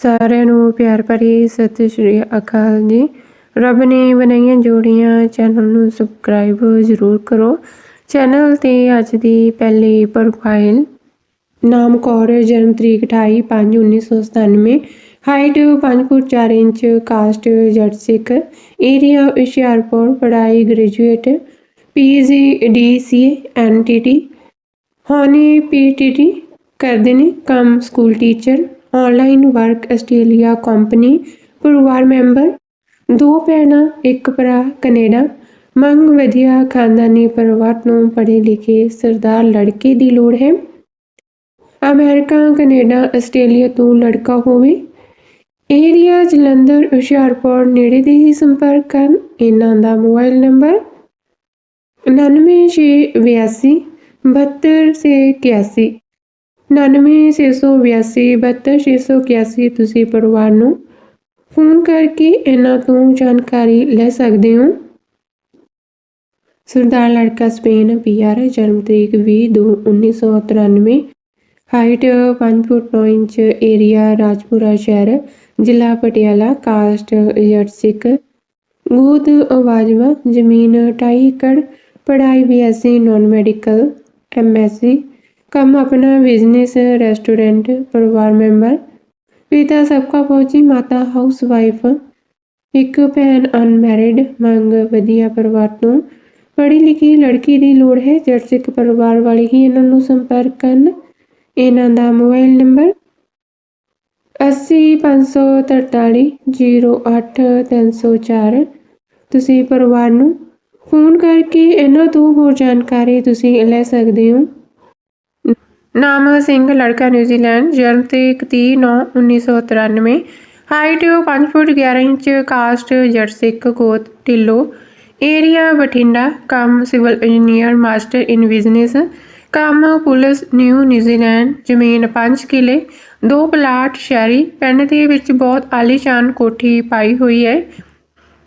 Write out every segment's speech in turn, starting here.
ਸਾਰਿਆਂ ਨੂੰ ਪਿਆਰ ਭਰੀ ਸਤਿ ਸ਼੍ਰੀ ਅਕਾਲ ਜੀ। ਰੱਬ ਨੇ ਬਣਾਈਆਂ ਜੋੜੀਆਂ, ਚੈਨਲ ਨੂੰ ਸਬਸਕ੍ਰਾਈਬ ਜ਼ਰੂਰ ਕਰੋ। ਚੈਨਲ ਤੇ ਅੱਜ ਦੀ ਪਹਿਲੀ ਪ੍ਰੋਫਾਈਲ ਨਾਮ ਕੌਰ, ਜਨਮ ਤਰੀਕ 28 5 1997 ਹਾਈਟ 5 ਫੁੱਟ 4 ਇੰਚ ਕਾਸਟ ਜੱਟ ਸਿੱਖ ਏਰੀਆ ਹੁਸ਼ਿਆਰਪੁਰ, ਪੜ੍ਹਾਈ ਗ੍ਰੈਜੂਏਟ ਪੀਜੀ ਡੀਸੀ ਐਨਟੀਟੀ ਹੋਣੀ ਪੀਟੀਟੀ ਕਰਦੇ ਨੇ, ਕੰਮ school teacher online work Australia company ਪਰਿਵਾਰ ਮੈਂਬਰ, ਦੋ ਭੈਣਾਂ, ਇੱਕ ਭਰਾ, ਕੈਨੇਡਾ। ਮੰਗ ਵਧੀਆ ਖਾਨਦਾਨੀ ਪਰਿਵਾਰ ਨੂੰ ਪੜ੍ਹੇ ਲਿਖੇ ਸਰਦਾਰ ਲੜਕੇ ਦੀ ਲੋੜ ਹੈ। ਅਮਰੀਕਾ, ਕੈਨੇਡਾ, ਆਸਟ੍ਰੇਲੀਆ ਤੋਂ ਲੜਕਾ ਹੋਵੇ। ਏਰੀਆ ਜਲੰਧਰ, ਹੁਸ਼ਿਆਰਪੁਰ ਨੇੜੇ ਦੇ ਹੀ ਸੰਪਰਕ ਕਰਨ। ਇਹਨਾਂ ਦਾ ਮੋਬਾਈਲ ਨੰਬਰ 9682 72681 99682 72681 ਤੁਸੀਂ ਪਰਿਵਾਰ ਨੂੰ ਫੋਨ ਕਰਕੇ ਇਹਨਾਂ ਤੋਂ ਜਾਣਕਾਰੀ ਲੈ ਸਕਦੇ ਹੋ। ਸਰਦਾਰ ਲੜਕਾ ਸਪੇਨ ਪੀਆਰ ਜਨਮ ਤਰੀਕ 20 ਦੋ 1993 height 5 foot 9 inch, area Rajpura ਸ਼ਹਿਰ, ਜ਼ਿਲ੍ਹਾ ਪਟਿਆਲਾ, ਕਾਸਟ ਜੱਟ ਸਿੱਖ ਗੋਤ ਆਵਾਜ਼ਵਾ ਜ਼ਮੀਨ 2.5 ਏਕੜ, ਪੜ੍ਹਾਈ ਬੀਐਸਸੀ ਨਾਨ ਮੈਡੀਕਲ ਐਮਐਸਸੀ ਕੰਮ ਆਪਣਾ ਬਿਜ਼ਨਸ ਰੈਸਟੋਰੈਂਟ ਪਰਿਵਾਰ ਮੈਂਬਰ ਪਿਤਾ ਸਬਕਾ ਫੌਜੀ, ਮਾਤਾ ਹਾਊਸ ਵਾਈਫ ਇੱਕ ਭੈਣ ਅਨਮੈਰਿਡ ਮੰਗ ਵਧੀਆ ਪਰਿਵਾਰ ਤੋਂ। ਪੜ੍ਹੀ ਲਿਖੀ ਲੜਕੀ ਦੀ ਲੋੜ ਹੈ ਜੱਟ ਸਿੱਖ ਪਰਿਵਾਰ ਵਾਲੇ ਹੀ ਇਹਨਾਂ ਨੂੰ ਸੰਪਰਕ ਕਰਨ। ਇਹਨਾਂ ਦਾ ਮੋਬਾਈਲ ਨੰਬਰ 80543 08304 ਤੁਸੀਂ ਪਰਿਵਾਰ ਨੂੰ ਫੋਨ ਕਰਕੇ ਇਹਨਾਂ ਤੋਂ ਹੋਰ ਜਾਣਕਾਰੀ ਤੁਸੀਂ ਲੈ ਸਕਦੇ ਹੋ। ਨਾਮ ਸਿੰਘ, ਲੜਕਾ ਨਿਊਜ਼ੀਲੈਂਡ ਜਨਮ ਤਰੀਕ 30 ਨੌ 1993 height 5 foot 11 inch, caste Jatt ਸਿੱਖ, ਗੋਤ ਢਿੱਲੋ। ਏਰੀਆ ਬਠਿੰਡਾ, ਕੰਮ civil engineer, master in business. ਕੰਮ ਪੁਲਿਸ, ਨਿਊ ਨਿਊਜ਼ੀਲੈਂਡ ਜ਼ਮੀਨ 5 ਕਿਲੇ। ਦੋ ਪਲਾਟ, ਸ਼ਹਿਰੀ। ਪਿੰਡ ਦੇ ਵਿੱਚ ਬਹੁਤ ਆਲੀਸ਼ਾਨ ਕੋਠੀ ਪਾਈ ਹੋਈ ਹੈ।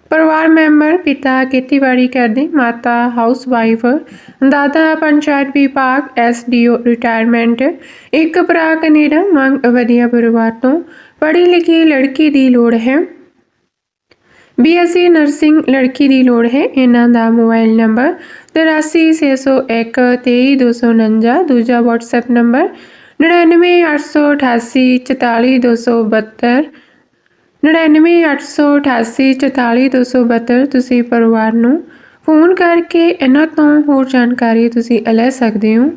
ਪਰਿਵਾਰ ਮੈਂਬਰ, ਪਿਤਾ, ਖੇਤੀਬਾੜੀ ਕਰਦੇ, ਮਾਤਾ ਹਾਊਸ ਵਾਈਫ ਦਾਦਾ, ਪੰਚਾਇਤ ਵਿਭਾਗ ਐਸਡੀਓ ਰਿਟਾਇਰਮੈਂਟ। ਇੱਕ ਭਰਾ ਕੈਨੇਡਾ, ਮੰਗ ਵਧੀਆ ਪਰਿਵਾਰ ਤੋਂ। ਪੜ੍ਹੀ ਲਿਖੀ ਲੜਕੀ ਦੀ ਲੋੜ ਹੈ। ਬੀਐਸਸੀ ਨਰਸਿੰਗ ਲੜਕੀ ਦੀ ਲੋੜ ਹੈ। ਇਹਨਾਂ ਦਾ ਮੋਬਾਈਲ ਨੰਬਰ 8361 23249 ਦੂਜਾ WhatsApp ਨੰਬਰ 9988 44272 9988844272 ਤੁਸੀਂ ਪਰਿਵਾਰ ਨੂੰ ਫੋਨ ਕਰਕੇ ਇਹਨਾਂ ਤੋਂ ਹੋਰ ਜਾਣਕਾਰੀ ਤੁਸੀਂ ਲੈ ਸਕਦੇ ਹੋ।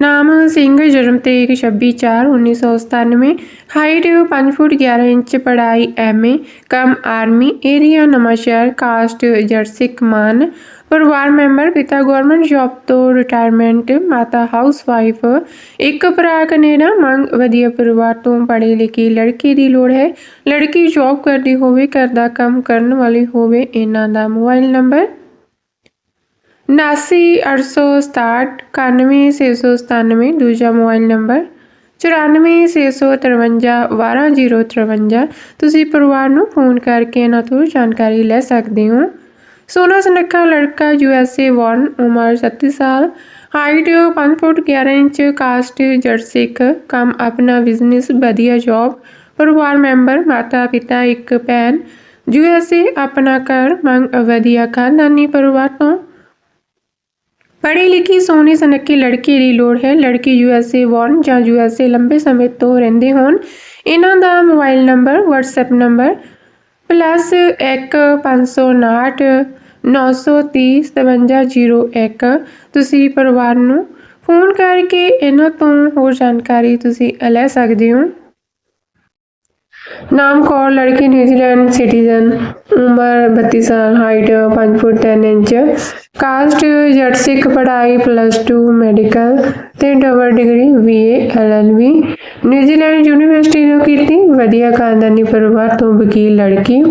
ਨਾਮ ਸਿੰਘ, ਜਨਮ ਤਰੀਕ 26/4/1997 ਹਾਈਟ 5 ਫੁੱਟ 11 ਇੰਚ, ਪੜ੍ਹਾਈ ਐਮਏ ਕਮ army area Nawanshahr caste Jatt ਸਿੱਖ ਮਾਨ ਪਰਿਵਾਰ ਮੈਂਬਰ, ਪਿਤਾ ਗਵਰਨਮੈਂਟ ਜੌਬ ਤੋਂ ਰਿਟਾਇਰਮੈਂਟ ਮਾਤਾ ਹਾਊਸ ਵਾਈਫ ਇੱਕ ਭਰਾ ਕੈਨੇਡਾ, ਮੰਗ ਵਧੀਆ ਪਰਿਵਾਰ ਤੋਂ ਪੜ੍ਹੀ ਲਿਖੀ ਲੜਕੀ ਦੀ ਲੋੜ ਹੈ। ਲੜਕੀ ਜੌਬ ਕਰਦੀ ਹੋਵੇ, ਘਰ ਦਾ ਕੰਮ ਕਰਨ ਵਾਲੀ ਹੋਵੇ, ਇਹਨਾਂ ਦਾ ਮੋਬਾਈਲ ਨੰਬਰ 798667 ਦੂਜਾ ਮੋਬਾਈਲ ਨੰਬਰ 9465512053 ਤੁਸੀਂ ਪਰਿਵਾਰ ਨੂੰ ਫੋਨ ਕਰਕੇ ਇਹਨਾਂ ਤੋਂ ਜਾਣਕਾਰੀ ਲੈ ਸਕਦੇ ਹੋ। ਸੋਨਾ ਸੁਨੱਖਾ ਲੜਕਾ ਯੂਐਸਏ ਬੌਰਨ ਉਮਰ 37 ਸਾਲ, ਹਾਈਟ 5 ਫੁੱਟ 11 ਇੰਚ, ਕਾਸਟ ਜੱਟ ਕੰਮ ਆਪਣਾ ਬਿਜ਼ਨਸ, ਵਧੀਆ ਜੌਬ, ਪਰਿਵਾਰ ਮੈਂਬਰ, ਮਾਤਾ ਪਿਤਾ, ਇੱਕ ਭੈਣ। ਯੂਐਸਏ ਆਪਣਾ ਘਰ, ਮੰਗ, ਵਧੀਆ ਖਾਨਦਾਨੀ ਪਰਿਵਾਰ ਤੋਂ ਪੜ੍ਹੀ ਲਿਖੀ ਸੋਹਣੀ ਸੁਨੱਖੀ ਲੜਕੀ ਦੀ ਲੋੜ ਹੈ। ਲੜਕੀ ਯੂਐਸਏ ਬੌਰਨ ਜਾਂ ਯੂਐਸਏ ਲੰਬੇ ਸਮੇਂ ਤੋਂ ਰਹਿੰਦੇ ਹੋਣ। ਇਹਨਾਂ ਦਾ mobile number WhatsApp number plus 1 559 930 5701 ਤੁਸੀਂ ਪਰਿਵਾਰ ਨੂੰ ਫੋਨ ਕਰਕੇ ਇਹਨਾਂ ਤੋਂ ਹੋਰ ਜਾਣਕਾਰੀ ਤੁਸੀਂ ਲੈ ਸਕਦੇ ਹੋ। ਨਾਮ ਕੌਰ, ਲੜਕੀ ਨਿਊਜ਼ੀਲੈਂਡ ਸਿਟੀਜ਼ਨ ਉਮਰ 32 ਸਾਲ ਹਾਈਟ 5 ਫੁੱਟ 10 ਇੰਚ ਕਾਸਟ ਜੱਟ ਸਿੱਖ ਪੜ੍ਹਾਈ ਪਲੱਸ 2 ਮੈਡੀਕਲ ਤੇ double degree BA LLB New Zealand university ਤੋਂ ਕੀਤੀ ਵਧੀਆ ਖਾਨਦਾਨੀ ਪਰਿਵਾਰ ਤੋਂ ਵਕੀਲ ਲੜਕੀ।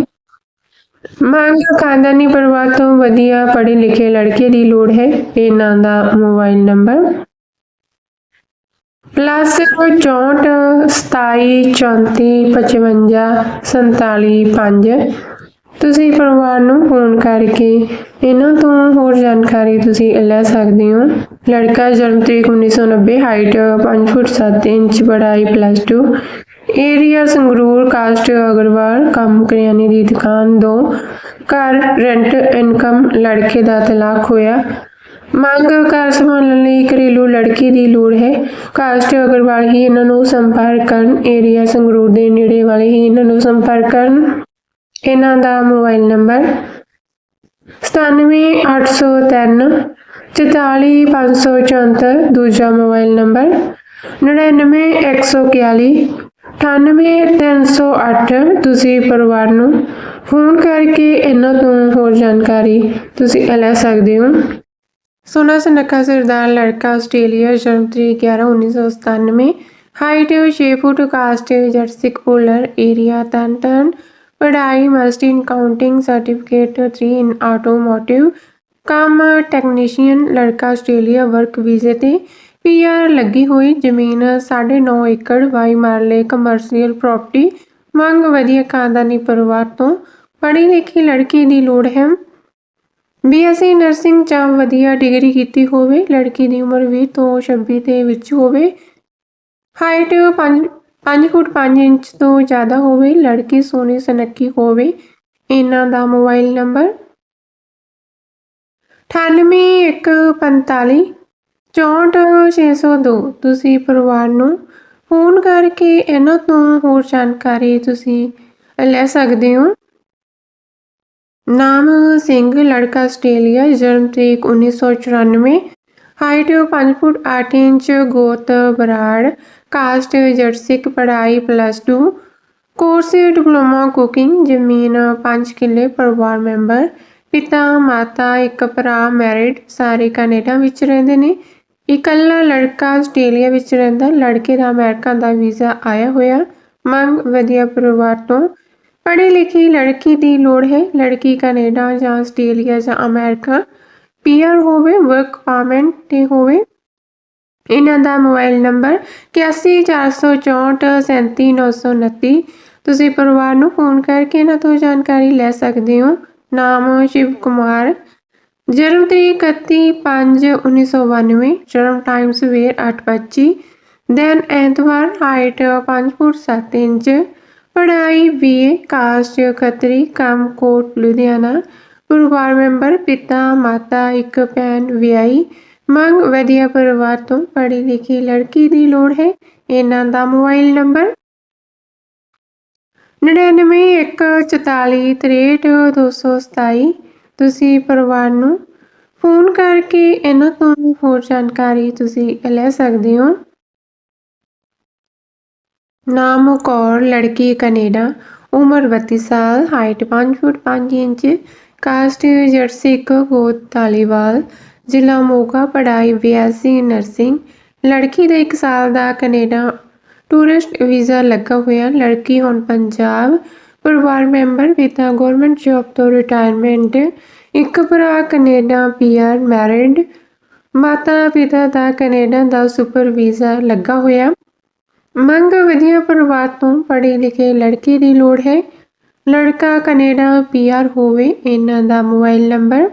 ਮੰਗ ਖਾਨਦਾਨੀ ਪਰਿਵਾਰ ਤੋਂ ਵਧੀਆ ਪੜ੍ਹੇ ਲਿਖੇ ਲੜਕੇ ਦੀ ਲੋੜ ਹੈ ਇਹਨਾਂ ਦਾ ਮੋਬਾਈਲ ਨੰਬਰ ਪਲੱਸ 64 27 34 55 47 5 ਤੁਸੀਂ ਪਰਿਵਾਰ ਨੂੰ ਫੋਨ ਕਰਕੇ ਇਹਨਾਂ ਤੋਂ ਹੋਰ ਜਾਣਕਾਰੀ ਤੁਸੀਂ ਲੈ ਸਕਦੇ ਹੋ। ਲੜਕਾ ਜਨਮ ਤਰੀਕ 1990 ਹਾਈਟ 5 ਫੁੱਟ 7 ਇੰਚ, ਪੜ੍ਹਾਈ plus 2 area Sangrur caste Agarwal, ਕੰਮ ਕਰਿਆਨੇ ਦੀ ਦੁਕਾਨ ਦੋ। ਘਰ ਰੈਂਟ ਇਨਕਮ ਲੜਕੇ ਦਾ ਤਲਾਕ ਹੋਇਆ। ਮੰਗ ਘਰ ਸੰਭਾਲਣ ਲਈ ਘਰੇਲੂ ਲੜਕੀ ਦੀ ਲੋੜ ਹੈ। ਕਾਸਟ ਅਗਰਵਾਲ ਹੀ ਇਹਨਾਂ ਨੂੰ ਸੰਪਰਕ ਕਰਨ ਏਰੀਆ ਸੰਗਰੂਰ ਦੇ ਨੇੜੇ ਵਾਲੇ ਹੀ ਇਹਨਾਂ ਨੂੰ ਸੰਪਰਕ ਕਰਨ। ਇਹਨਾਂ ਦਾ ਮੋਬਾਈਲ ਨੰਬਰ 97803 44574 ਦੂਜਾ ਮੋਬਾਈਲ ਨੰਬਰ 99141 98308 ਤੁਸੀਂ ਪਰਿਵਾਰ ਨੂੰ ਫੋਨ ਕਰਕੇ ਇਹਨਾਂ ਤੋਂ ਹੋਰ ਜਾਣਕਾਰੀ ਤੁਸੀਂ ਲੈ ਸਕਦੇ ਹੋ। ਸੋਨਾ ਸੁਨੱਖਾ ਸਰਦਾਰ ਲੜਕਾ ਆਸਟ੍ਰੇਲੀਆ ਜਨਮ ਤਰੀਕ 11 1997 ਹਾਈਟ 6 ਫੁੱਟ, ਕਾਸਟ ਜਰਸਿਕ ਪੋਲਰ ਏਰੀਆ ਤਨਤਨ ਪੜ੍ਹਾਈ, master in counting certificate 3 in automotive ਕੰਮ, ਟੈਕਨੀਸ਼ੀਅਨ, ਲੜਕਾ ਆਸਟ੍ਰੇਲੀਆ ਵਰਕ ਵੀਜ਼ੇ ਤੇ। ਪੀਆਰ ਲੱਗੀ ਹੋਈ ਜ਼ਮੀਨ 9.5 ਏਕੜ ਵਾਈ ਮਾਰਲੇ ਕਮਰਸ਼ੀਅਲ ਪ੍ਰਾਪਰਟੀ ਮੰਗ ਵਧੀਆ ਖਾਨਦਾਨੀ ਪਰਿਵਾਰ ਤੋਂ। ਪੜ੍ਹੀ ਲਿਖੀ ਲੜਕੀ ਦੀ ਲੋੜ ਹੈ। ਬੀਐਸਸੀ ਨਰਸਿੰਗ ਜਾਂ ਵਧੀਆ ਡਿਗਰੀ ਕੀਤੀ ਹੋਵੇ, ਲੜਕੀ ਦੀ ਉਮਰ 20 ਤੋਂ 26 ਦੇ ਵਿੱਚ ਹੋਵੇ ਹਾਈਟ 5 5 ਫੁੱਟ 5 ਇੰਚ ਤੋਂ ਜ਼ਿਆਦਾ ਹੋਵੇ, ਲੜਕੀ ਸੋਹਣੀ ਸੁਨੱਖੀ ਹੋਵੇ, ਇਹਨਾਂ ਦਾ ਮੋਬਾਈਲ ਨੰਬਰ 9815 64602 ਤੁਸੀਂ ਪਰਿਵਾਰ ਨੂੰ ਫੋਨ ਕਰਕੇ ਇਹਨਾਂ ਤੋਂ ਹੋਰ ਜਾਣਕਾਰੀ ਤੁਸੀਂ ਲੈ ਸਕਦੇ ਹੋ। ਨਾਮ ਸਿੰਘ, ਲੜਕਾ ਆਸਟ੍ਰੇਲੀਆ ਜਨਮ ਤਰੀਕ 1994 ਹਾਈਟ 5 ਫੁੱਟ 8 ਇੰਚ, ਗੋਤ ਬਰਾੜ ਕਾਸਟ ਜਰਸਿਕ ਪੜ੍ਹਾਈ ਪਲੱਸ 2 ਕੋਰਸ ਡਿਪਲੋਮਾ ਕੁਕਿੰਗ ਜ਼ਮੀਨ 5 ਕਿੱਲੇ, ਪਰਿਵਾਰ ਮੈਂਬਰ ਪਿਤਾ, ਮਾਤਾ, ਇੱਕ ਭਰਾ ਮੈਰਿਡ ਸਾਰੇ ਕੈਨੇਡਾ ਵਿੱਚ ਰਹਿੰਦੇ ਨੇ। ਇਕੱਲਾ ਲੜਕਾ ਆਸਟ੍ਰੇਲੀਆ ਵਿੱਚ ਰਹਿੰਦਾ। ਲੜਕੇ ਦਾ ਅਮਰੀਕਾ ਦਾ ਵੀਜ਼ਾ ਆਇਆ ਹੋਇਆ। ਮੰਗ ਵਧੀਆ ਪਰਿਵਾਰ ਤੋਂ। ਪੜ੍ਹੀ ਲਿਖੀ ਲੜਕੀ ਦੀ ਲੋੜ ਹੈ। ਲੜਕੀ ਕੈਨੇਡਾ ਜਾਂ ਆਸਟ੍ਰੇਲੀਆ ਜਾਂ ਅਮਰੀਕਾ। ਪੀਆਰ ਹੋਵੇ, ਵਰਕ ਪਰਮਿਟ ਤੇ ਹੋਵੇ। ਇਹਨਾਂ ਦਾ ਮੋਬਾਈਲ ਨੰਬਰ 8146437929 ਤੁਸੀਂ ਪਰਿਵਾਰ ਨੂੰ ਫੋਨ ਕਰਕੇ ਇਹਨਾਂ ਤੋਂ ਜਾਣਕਾਰੀ ਲੈ ਸਕਦੇ ਹੋ। ਨਾਮ ਸ਼ਿਵ ਕੁਮਾਰ। ਜਨਮ ਤਰੀਕ 31/5/1992 ਜਨਮ ਟਾਈਮ ਸਵੇਰ 8:25 ਦਿਨ ਐਤਵਾਰ ਹਾਈਟ 5 ਫੁੱਟ 7 ਇੰਚ। ਪੜ੍ਹਾਈ ਬੀਏ ਕਾਸਟ ਖੱਤਰੀ ਕੰਮ ਲੁਧਿਆਣਾ। ਪਰਿਵਾਰ ਮੈਂਬਰ, ਪਿਤਾ, ਮਾਤਾ, ਇੱਕ ਭੈਣ, ਵਿਆਹੀ। ਮੰਗ, ਵਧੀਆ ਪਰਿਵਾਰ ਤੋਂ ਪੜ੍ਹੀ ਲਿਖੀ ਲੜਕੀ ਦੀ ਲੋੜ ਹੈ। ਇਹਨਾਂ ਦਾ ਮੋਬਾਈਲ ਨੰਬਰ 9914433227 ਤੁਸੀਂ ਪਰਿਵਾਰ ਨੂੰ ਫੋਨ ਕਰਕੇ ਇਹਨਾਂ ਤੋਂ ਹੋਰ ਜਾਣਕਾਰੀ ਤੁਸੀਂ ਲੈ ਸਕਦੇ ਹੋ। ਨਾਮ ਕੌਰ, ਲੜਕੀ ਕੈਨੇਡਾ, ਉਮਰ 32 ਸਾਲ ਹਾਈਟ 5 ਫੁੱਟ 5 ਇੰਚ ਕਾਸਟ ਜਰਸਿਕ ਗੋਤ ਧਾਲੀਵਾਲ, ਜ਼ਿਲ੍ਹਾ ਮੋਗਾ, ਪੜ੍ਹਾਈ ਬੀਐਸਸੀ, ਨਰਸਿੰਗ, ਲੜਕੀ ਦਾ 1 ਸਾਲ ਦਾ ਕੈਨੇਡਾ ਟੂਰਿਸਟ ਵੀਜ਼ਾ ਲੱਗਾ ਹੋਇਆ, ਲੜਕੀ ਹੁਣ ਪੰਜਾਬ, ਪਰਿਵਾਰ ਮੈਂਬਰ ਪਿਤਾ ਗਵਰਨਮੈਂਟ ਜੌਬ ਤੋਂ ਰਿਟਾਇਰਮੈਂਟ ਇੱਕ ਭਰਾ ਕੈਨੇਡਾ ਪੀਆਰ ਮੈਰਿਡ ਮਾਤਾ ਪਿਤਾ ਦਾ ਕੈਨੇਡਾ ਦਾ ਸੁਪਰ ਵੀਜ਼ਾ ਲੱਗਾ ਹੋਇਆ। ਮੰਗ ਵਧੀਆ ਪਰਿਵਾਰ ਤੋਂ ਪੜ੍ਹੇ ਲਿਖੇ ਲੜਕੇ ਦੀ ਲੋੜ ਹੈ। ਲੜਕਾ ਕੈਨੇਡਾ ਪੀਆਰ ਹੋਵੇ, ਇਹਨਾਂ ਦਾ ਮੋਬਾਈਲ ਨੰਬਰ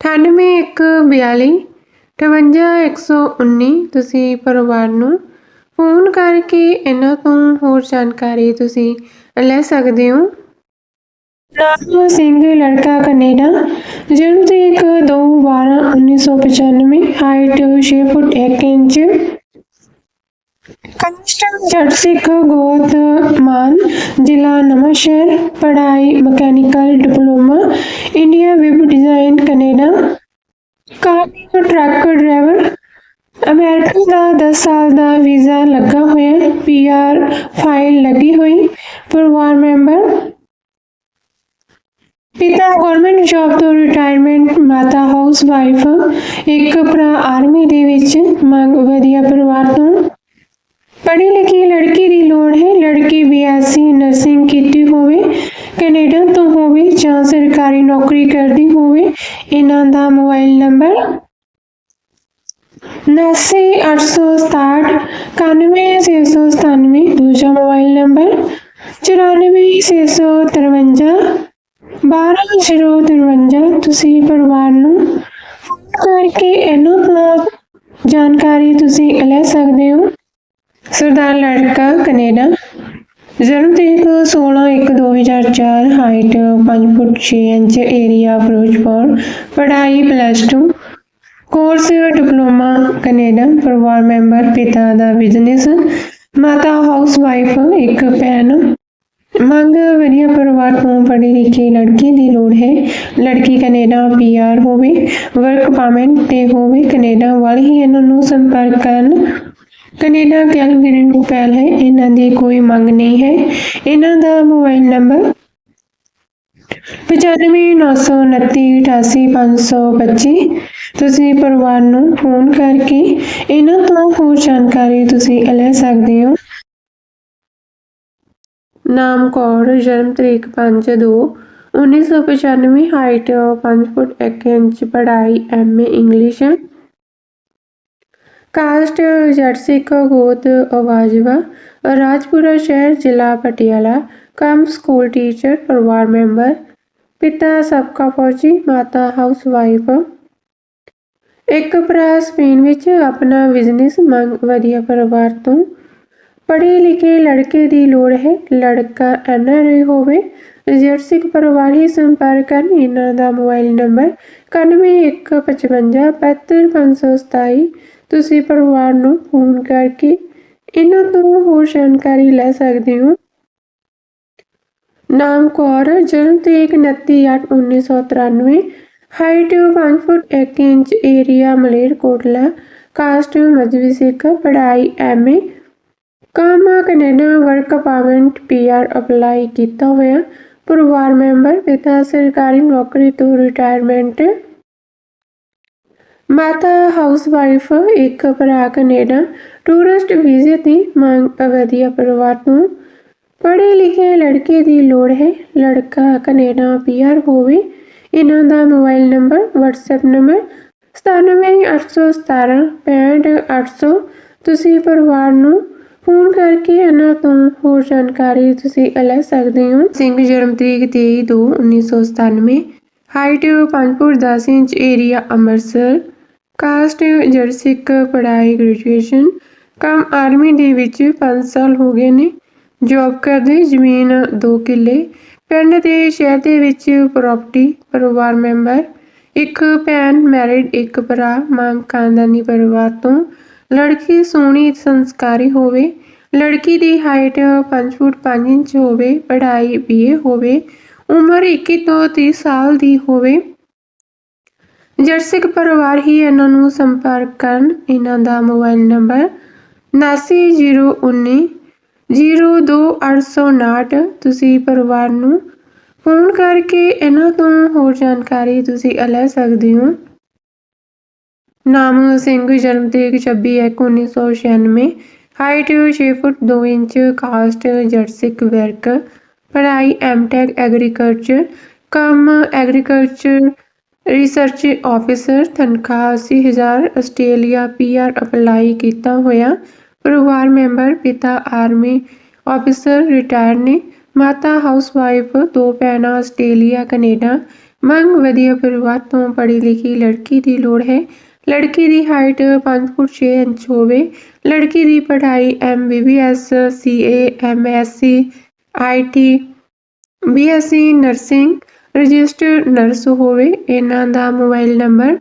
9812 58119 ਤੁਸੀਂ ਪਰਿਵਾਰ ਨੂੰ ਫੋਨ ਕਰਕੇ ਇਹਨਾਂ ਤੋਂ ਹੋਰ ਜਾਣਕਾਰੀ ਤੁਸੀਂ ਲੈ ਸਕਦੇ ਹੋ। ਨਾਮ ਸਿੰਘ, ਲੜਕਾ ਕੈਨੇਡਾ, ਜਨਮ ਤਰੀਕ 2/12/1995 ਹਾਈਟ 6 ਫੁੱਟ 1 ਇੰਚ ਕਨਸਟਨ ਜਰਸਿਕ ਗੋਤ ਮਾਨ, ਜ਼ਿਲ੍ਹਾ ਨਵਾਂਸ਼ਹਿਰ, ਪੜ੍ਹਾਈ mechanical diploma, India web design Canada. Car truck driver, America ਦਾ 10 ਸਾਲ ਦਾ ਵੀਜ਼ਾ ਲੱਗਾ ਹੋਇਆ ਪੀਆਰ ਫਾਈਲ ਲੱਗੀ ਹੋਈ, ਪਰਿਵਾਰ ਮੈਂਬਰ। ਪਿਤਾ ਗਵਰਨਮੈਂਟ ਜੌਬ ਤੋਂ ਰਿਟਾਇਰਮੈਂਟ ਮਾਤਾ ਹਾਊਸ ਵਾਈਫ ਇੱਕ ਭਰਾ ਆਰਮੀ ਦੇ ਵਿੱਚ, ਮੰਗ ਵਧੀਆ ਪਰਿਵਾਰ ਤੋਂ। ਪੜ੍ਹੀ ਲਿਖੀ ਲੜਕੀ ਦੀ ਲੋੜ ਹੈ। ਲੜਕੀ ਬੀਐਸਸੀ ਨਰਸਿੰਗ ਕੀਤੀ ਹੋਵੇ, ਕੈਨੇਡਾ ਤੋਂ ਹੋਵੇ ਜਾਂ ਸਰਕਾਰੀ ਨੌਕਰੀ ਕਰਦੀ ਹੋਵੇ, ਇਹਨਾਂ ਦਾ ਮੋਬਾਈਲ ਨੰਬਰ 90867 91697 ਦੂਜਾ ਮੋਬਾਈਲ ਨੰਬਰ 94653 12053 ਤੁਸੀਂ ਪਰਿਵਾਰ ਨੂੰ ਫੋਨ ਕਰਕੇ ਇਹਨਾਂ ਤੋਂ ਜਾਣਕਾਰੀ ਤੁਸੀਂ ਲੈ ਸਕਦੇ ਹੋ। ਸਰਦਾਰ ਲੜਕਾ, ਕੈਨੇਡਾ। ਜਨਮ ਤਰੀਕ 16/1/2004 height 5 foot 6 inch area Ferozepur, ਪੜ੍ਹਾਈ ਪਲੱਸ 2 ਕੋਰਸ ਡਿਪਲੋਮਾ ਕੈਨੇਡਾ। ਪਰਿਵਾਰ ਮੈਂਬਰ ਪਿਤਾ ਦਾ ਬਿਜ਼ਨਸ ਮਾਤਾ ਹਾਊਸ ਵਾਈਫ ਇੱਕ ਭੈਣ। ਮੰਗ, ਵਧੀਆ ਪਰਿਵਾਰ ਤੋਂ ਪੜ੍ਹੀ ਲਿਖੀ ਲੜਕੀ ਦੀ ਲੋੜ ਹੈ। ਲੜਕੀ ਕੈਨੇਡਾ ਪੀਆਰ ਹੋਵੇ ਵਰਕ ਪਰਮਿਟ ਤੇ ਹੋਵੇ, ਕੈਨੇਡਾ ਵਾਲੇ ਹੀ ਇਹਨਾਂ ਨੂੰ ਸੰਪਰਕ ਕਰਨ। ਕੈਨੇਡਾ ਕੈਲਗਰੀ ਨੂੰ ਪਹਿਲ ਹੈ, ਇਹਨਾਂ ਦੀ ਕੋਈ ਮੰਗ ਨਹੀਂ ਹੈ। ਇਹਨਾਂ ਦਾ ਮੋਬਾਈਲ ਨੰਬਰ 9599288525 ਤੁਸੀਂ ਪਰਿਵਾਰ ਨੂੰ ਫੋਨ ਕਰਕੇ ਇਹਨਾਂ ਤੋਂ ਹੋਰ ਜਾਣਕਾਰੀ ਤੁਸੀਂ ਲੈ ਸਕਦੇ ਹੋ। ਨਾਮ ਕੌਰ, ਜਨਮ ਤਰੀਕ 5 2 1995 ਹਾਈਟ 5 ਫੁੱਟ 1 ਇੰਚ, ਪੜ੍ਹਾਈ ਐਮਏ ਇੰਗਲਿਸ਼ ਕਾਸਟ ਜੱਟ ਗੋਤ ਅਵਾਜਵਾ, ਰਾਜਪੁਰਾ ਸ਼ਹਿਰ, ਜ਼ਿਲ੍ਹਾ ਪਟਿਆਲਾ, ਕੰਮ ਸਕੂਲ ਟੀਚਰ, ਪਰਿਵਾਰ ਮੈਂਬਰ, ਪਿਤਾ ਸਬਕਾ ਫੌਜੀ, ਮਾਤਾ ਹਾਊਸ ਵਾਈਫ ਇੱਕ ਭਰਾ ਸਪੇਨ ਵਿੱਚ ਆਪਣਾ ਬਿਜ਼ਨਸ ਮੰਗ ਵਧੀਆ ਪਰਿਵਾਰ ਤੋਂ। ਪੜ੍ਹੇ ਲਿਖੇ ਲੜਕੇ ਦੀ ਲੋੜ ਹੈ, ਲੜਕਾ ਐਨਆਰਆਈ ਹੋਵੇ ਜਰਸਿਕ ਪਰਿਵਾਰ ਹੀ ਸੰਪਰਕ ਕਰਨ, ਇਹਨਾਂ ਦਾ ਮੋਬਾਈਲ ਨੰਬਰ 9115 75527 ਤੁਸੀਂ ਪਰਿਵਾਰ ਨੂੰ ਫੋਨ ਕਰਕੇ ਇਹਨਾਂ ਤੋਂ ਹੋਰ ਜਾਣਕਾਰੀ ਲੈ ਸਕਦੇ ਹੋ। ਨਾਮ ਕੌਰ, ਜਨਮ ਤਰੀਕ 29/8/1993 height 5 foot 1 inch area Malerkotla caste Mazhabi Sikh, ਪੜ੍ਹਾਈ ਐਮਏ ਕਾਮਾ Canada work permit PR apply ਕੀਤਾ ਹੋਇਆ। ਪਰਿਵਾਰ ਮੈਂਬਰ ਪਿਤਾ ਸਰਕਾਰੀ ਨੌਕਰੀ ਤੋਂ ਰਿਟਾਇਰਮੈਂਟ ਮਾਤਾ ਹਾਊਸਵਾਈਫ ਇੱਕ ਭਰਾ ਕੈਨੇਡਾ, ਟੂਰਿਸਟ ਵੀਜ਼ੇ ਦੀ ਮੰਗ ਵਧੀਆ ਪਰਿਵਾਰ ਤੋਂ। ਪੜ੍ਹੇ ਲਿਖੇ ਲੜਕੇ ਦੀ ਲੋੜ ਹੈ, ਲੜਕਾ ਕੈਨੇਡਾ ਪੀਆਰ ਹੋਵੇ। ਇਹਨਾਂ ਦਾ ਮੋਬਾਈਲ ਨੰਬਰ, WhatsApp ਨੰਬਰ 978117 ਤੁਸੀਂ ਪਰਿਵਾਰ ਨੂੰ ਫੋਨ ਕਰਕੇ ਇਹਨਾਂ ਤੋਂ ਹੋਰ ਜਾਣਕਾਰੀ ਤੁਸੀਂ ਲੈ ਸਕਦੇ ਹੋ। ਸਿੰਘ ਜਨਮ ਤਰੀਕ 23/2/1997 ਹਾਈਟ 5 ਫੁੱਟ 10 ਇੰਚ, ਏਰੀਆ ਅੰਮ੍ਰਿਤਸਰ। ਕਾਸਟ ਜਰਸਿਕ ਪੜ੍ਹਾਈ ਗ੍ਰੈਜੂਏਸ਼ਨ ਕੰਮ ਆਰਮੀ ਦੇ ਵਿੱਚ 5 ਸਾਲ ਹੋ ਗਏ ਨੇ। ਜੌਬ ਕਰਦੇ ਜ਼ਮੀਨ 2 ਕਿੱਲੇ, ਪਿੰਡ ਤੇ ਸ਼ਹਿਰ ਦੇ ਵਿੱਚ ਪ੍ਰਾਪਰਟੀ ਪਰਿਵਾਰ ਮੈਂਬਰ ਇੱਕ ਭੈਣ ਮੈਰਿਡ ਇੱਕ ਭਰਾ ਮੰਗ ਖਾਨਦਾਨੀ ਪਰਿਵਾਰ ਤੋਂ। ਲੜਕੀ ਸੋਹਣੀ, ਸੰਸਕਾਰੀ ਹੋਵੇ, ਲੜਕੀ ਦੀ ਹਾਈਟ 5 ਫੁੱਟ 5 ਇੰਚ ਹੋਵੇ, ਪੜ੍ਹਾਈ ਬੀਏ ਹੋਵੇ, ਉਮਰ 21 ਤੋਂ 30 ਸਾਲ ਦੀ ਹੋਵੇ। ਜਰਸਿਕ ਪਰਿਵਾਰ ਹੀ ਇਹਨਾਂ ਨੂੰ ਸੰਪਰਕ ਕਰਨ, ਇਹਨਾਂ ਦਾ ਮੋਬਾਈਲ ਨੰਬਰ 7901 02859 ਤੁਸੀਂ ਪਰਿਵਾਰ ਨੂੰ ਫੋਨ ਕਰਕੇ ਇਹਨਾਂ ਤੋਂ ਹੋਰ ਜਾਣਕਾਰੀ ਤੁਸੀਂ ਲੈ ਸਕਦੇ ਹੋ। ਨਾਮ ਸਿੰਘ, ਜਨਮ ਤਰੀਕ 26/1/1996 ਹਾਈਟ 6 ਫੁੱਟ 2 ਇੰਚ, ਕਾਸਟ ਜਰਸਿਕ ਵਰਕ ਪੜ੍ਹਾਈ ਐਮਟੈਕ ਐਗਰੀਕਲਚਰ ਕੰਮ ਐਗਰੀਕਲਚਰ ਰਿਸਰਚ ਆਫੀਸਰ ਤਨਖਾਹ 80000 ਆਸਟ੍ਰੇਲੀਆ ਪੀਆਰ ਅਪਲਾਈ ਕੀਤਾ ਹੋਇਆ। ਪਰਿਵਾਰ ਮੈਂਬਰ, ਪਿਤਾ ਆਰਮੀ ਆਫੀਸਰ ਰਿਟਾਇਰ ਨੇ। ਮਾਤਾ ਹਾਊਸ ਵਾਈਫ ਦੋ ਭੈਣਾਂ ਆਸਟ੍ਰੇਲੀਆ ਕੈਨੇਡਾ ਮੰਗ ਵਧੀਆ ਪਰਿਵਾਰ ਤੋਂ ਪੜ੍ਹੀ ਲਿਖੀ ਲੜਕੀ ਦੀ ਲੋੜ ਹੈ। ਲੜਕੀ ਦੀ ਹਾਈਟ 5 ਫੁੱਟ 6 ਇੰਚ ਹੋਵੇ। ਲੜਕੀ ਦੀ ਪੜ੍ਹਾਈ MBBS CA MSc IT BSc nursing registered nurse ਹੋਵੇ, ਇਹਨਾਂ ਦਾ ਮੋਬਾਈਲ ਨੰਬਰ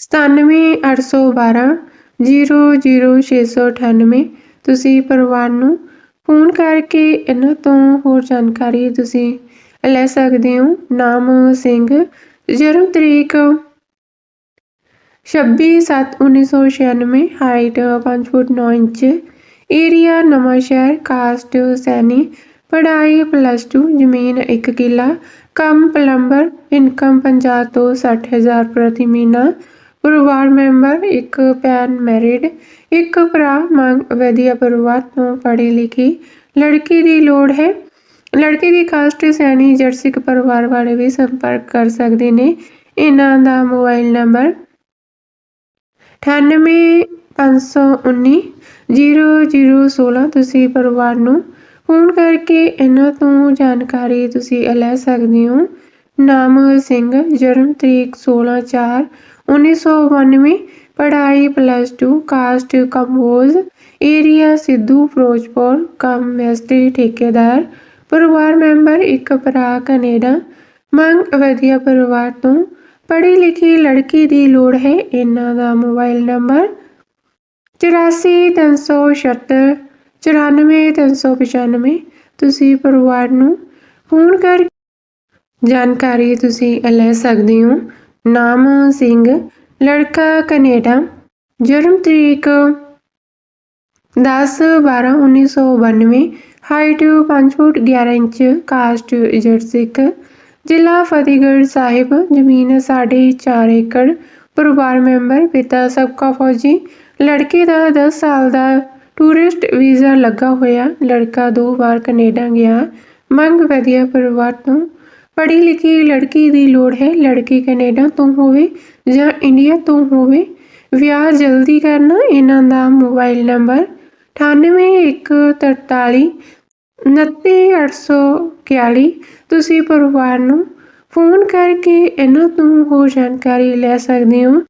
97812 00698 ਤੁਸੀਂ ਪਰਿਵਾਰ ਨੂੰ ਫੋਨ ਕਰਕੇ ਇਹਨਾਂ ਤੋਂ ਹੋਰ ਜਾਣਕਾਰੀ ਤੁਸੀਂ ਲੈ ਸਕਦੇ ਹੋ। ਨਾਮ ਸਿੰਘ, ਜਨਮ ਤਰੀਕ 26/7/1996 ਹਾਈਟ 5 ਫੁੱਟ 9 ਇੰਚ, ਏਰੀਆ ਨਵਾਂ ਸ਼ਹਿਰ ਕਾਸਟ ਸੈਨੀ ਪੜ੍ਹਾਈ ਪਲੱਸ 2 ਜ਼ਮੀਨ 1 ਕਿੱਲਾ, ਕੰਮ ਪਲੰਬਰ ਇਨਕਮ 50 ਤੋਂ 60000 ਪ੍ਰਤੀ ਮਹੀਨਾ, ਪਰਿਵਾਰ ਮੈਂਬਰ ਇੱਕ ਭੈਣ ਮੈਰਿਡ ਇੱਕ ਭਰਾ ਮੰਗ ਵਧੀਆ ਪਰਿਵਾਰ ਤੋਂ ਪੜ੍ਹੀ ਲਿਖੀ, ਲੜਕੀ ਦੀ ਲੋੜ ਹੈ। ਲੜਕੀ ਦੀ ਕਾਸਟ ਸੈਣੀ ਜਰਸਿਕ ਪਰਿਵਾਰ ਵਾਲੇ ਵੀ ਸੰਪਰਕ ਕਰ ਸਕਦੇ ਨੇ। ਇਹਨਾਂ ਦਾ ਮੋਬਾਈਲ ਨੰਬਰ 9851 0016 ਤੁਸੀਂ ਪਰਿਵਾਰ ਨੂੰ ਫੋਨ ਕਰਕੇ ਇਹਨਾਂ ਤੋਂ ਜਾਣਕਾਰੀ ਤੁਸੀਂ ਲੈ ਸਕਦੇ ਹੋ। ਨਾਮ ਸਿੰਘ, ਜਨਮ ਤਰੀਕ 16 4 1992 ਪੜ੍ਹਾਈ plus 2 caste Kamboj area Sidhu, Ferozepur, ਕੰਮ ਮਿਸਤਰੀ ਠੇਕੇਦਾਰ, ਪਰਿਵਾਰ ਮੈਂਬਰ ਇੱਕ ਭਰਾ ਕੈਨੇਡਾ, ਮੰਗ ਵਧੀਆ ਪਰਿਵਾਰ ਤੋਂ, ਪੜ੍ਹੀ ਲਿਖੀ ਲੜਕੀ ਦੀ ਲੋੜ ਹੈ, ਇਹਨਾਂ ਦਾ ਮੋਬਾਈਲ ਨੰਬਰ ਚੁਰਾਸੀ ਤਿੰਨ ਸੌ ਛੱਤਰ ਚੁਰਾਨਵੇਂ ਤਿੰਨ ਸੌ ਪਚਾਨਵੇਂ। ਤੁਸੀਂ ਪਰਿਵਾਰ ਨੂੰ ਫੋਨ ਕਰ ਜਾਣਕਾਰੀ ਤੁਸੀਂ ਲੈ ਸਕਦੇ ਹੋ। ਨਾਮ ਸਿੰਘ, ਲੜਕਾ ਕੈਨੇਡਾ। ਜਨਮ ਤਰੀਕ 10 12 1992 height 5 foot 11 inch, caste Jatt ਸਿੱਖ। ਜ਼ਿਲ੍ਹਾ ਫਤਿਹਗੜ੍ਹ ਸਾਹਿਬ, ਜ਼ਮੀਨ ਸਾਢੇ 4 ਏਕੜ। ਪਰਿਵਾਰ ਮੈਂਬਰ, ਪਿਤਾ ਸਬਕਾ ਫੌਜੀ। ਲੜਕੇ ਦਾ 10 ਸਾਲ ਦਾ ਟੂਰਿਸਟ ਵੀਜ਼ਾ ਲੱਗਾ ਹੋਇਆ, ਲੜਕਾ ਦੋ ਵਾਰ ਕੈਨੇਡਾ ਗਿਆ। ਮੰਗ ਵਧੀਆ ਪਰਿਵਾਰ ਤੋਂ। ਪੜ੍ਹੀ ਲਿਖੀ ਲੜਕੀ ਦੀ ਲੋੜ ਹੈ, ਲੜਕੀ ਕੈਨੇਡਾ ਤੋਂ ਹੋਵੇ ਜਾਂ ਇੰਡੀਆ ਤੋਂ ਹੋਵੇ। ਵਿਆਹ ਜਲਦੀ ਕਰਨਾ, ਇਹਨਾਂ ਦਾ ਮੋਬਾਈਲ ਨੰਬਰ 9814 29841 ਤੁਸੀਂ ਪਰਿਵਾਰ ਨੂੰ ਫੋਨ ਕਰਕੇ ਇਹਨਾਂ ਤੋਂ ਹੋਰ ਜਾਣਕਾਰੀ ਲੈ ਸਕਦੇ ਹੋ।